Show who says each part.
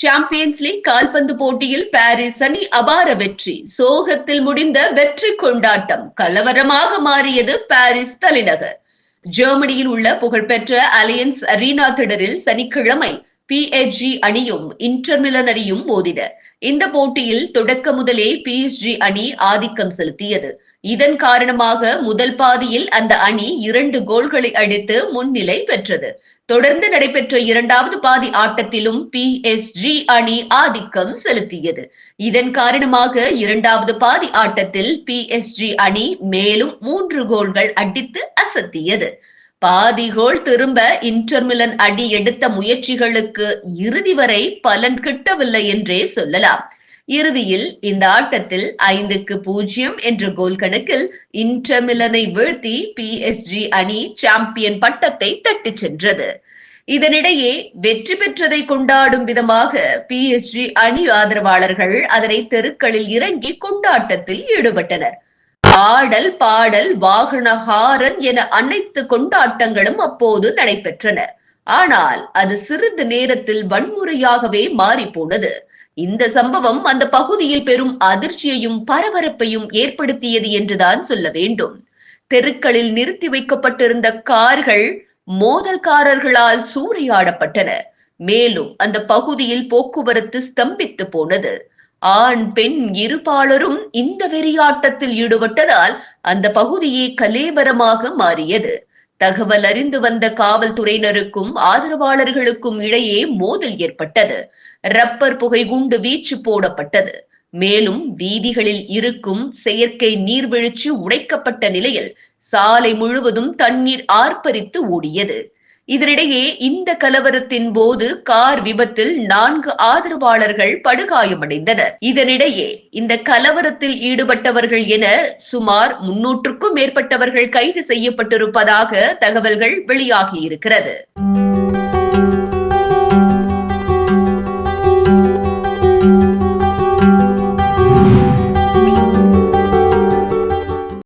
Speaker 1: Champions league கால்பந்து போட்டியில் Paris அணி அபார வெற்றி. சோகத்தில் முடிந்த வெற்றி கொண்டாட்டம் கலவரமாக மாறியது பாரிஸ் தலைநகர். ஜெர்மனியில் உள்ள புகழ்பெற்ற அலையன்ஸ் அரீனா திடரில் சனிக்கிழமை பிஎஸ்ஜி அணியும் இன்டர்மிலன் அணியும் மோதின. இந்த போட்டியில் தொடக்க முதலே பிஎஸ்ஜி அணி ஆதிக்கம் செலுத்தியது. இதன் காரணமாக முதல் பாதியில் அந்த அணி இரண்டு கோல்களை அடித்து முன்னிலை பெற்றது. தொடர்ந்து நடைபெற்ற இரண்டாவது பாதி ஆட்டத்திலும் பிஎஸ்ஜி அணி ஆதிக்கம் செலுத்தியது. இதன் காரணமாக இரண்டாவது பாதி ஆட்டத்தில் பி எஸ்ஜி அணி மேலும் மூன்று கோல்கள் அடித்து அசத்தியது. பாதி கோல் திரும்ப இன்டர்மிலன் அடி எடுத்த முயற்சிகளுக்கு இறுதி வரை பலன் கிட்டவில்லை என்றே சொல்லலாம். இறுதியில் இந்த ஆட்டத்தில் ஐந்துக்கு பூஜ்ஜியம் என்ற கோல் கணக்கில் இன்டர்மிலனை வீழ்த்தி பிஎஸ்ஜி அணி சாம்பியன் பட்டத்தை தட்டிச் சென்றது. இதனிடையே வெற்றி பெற்றதை கொண்டாடும் விதமாக பிஎஸ்ஜி அணி ஆதரவாளர்கள் அதனை தெருக்களில் இறங்கி கொண்டாட்டத்தில் ஈடுபட்டனர். ஆடல் பாடல் வாகன ஹாரன் என அனைத்து கொண்டாட்டங்களும் அப்போது நடைபெற்றன. ஆனால் அது சிறிது நேரத்தில் வன்முறையாகவே மாறி போனது இந்த சம்பவம் அந்த பகுதியில் பெரும் அதிர்ச்சியையும் பரபரப்பையும் ஏற்படுத்தியது என்றுதான் சொல்ல வேண்டும். தெருக்களில் நிறுத்தி வைக்கப்பட்டிருந்த கார்கள் மோதல்காரர்களால் சூறையாடப்பட்டன. மேலும் அந்த பகுதியில் போக்குவரத்து ஸ்தம்பித்து போனது. ஆண் பெண் இருபாலரும் இந்த வெறியாட்டத்தில் ஈடுபட்டதால் அந்த பகுதியே கலேபரமாக மாறியது. தகவல் அறிந்து வந்த காவல்துறையினருக்கும் ஆதரவாளர்களுக்கும் இடையே மோதல் ஏற்பட்டது. ரப்பர் புகை குண்டு வீச்சு போடப்பட்டது. மேலும் வீதிகளில் இருக்கும் செயற்கை நீர்வீழ்ச்சி உடைக்கப்பட்ட நிலையில் சாலை முழுவதும் தண்ணீர் ஆர்ப்பரித்து ஓடியது. இதனிடையே இந்த கலவரத்தின் போது கார் விபத்தில் நான்கு ஆதரவாளர்கள் படுகாயமடைந்தனர். இதனிடையே இந்த கலவரத்தில் ஈடுபட்டவர்கள் என சுமார் முன்னூற்றுக்கும் மேற்பட்டவர்கள் கைது செய்யப்பட்டிருப்பதாக தகவல்கள் வெளியாகியிருக்கிறது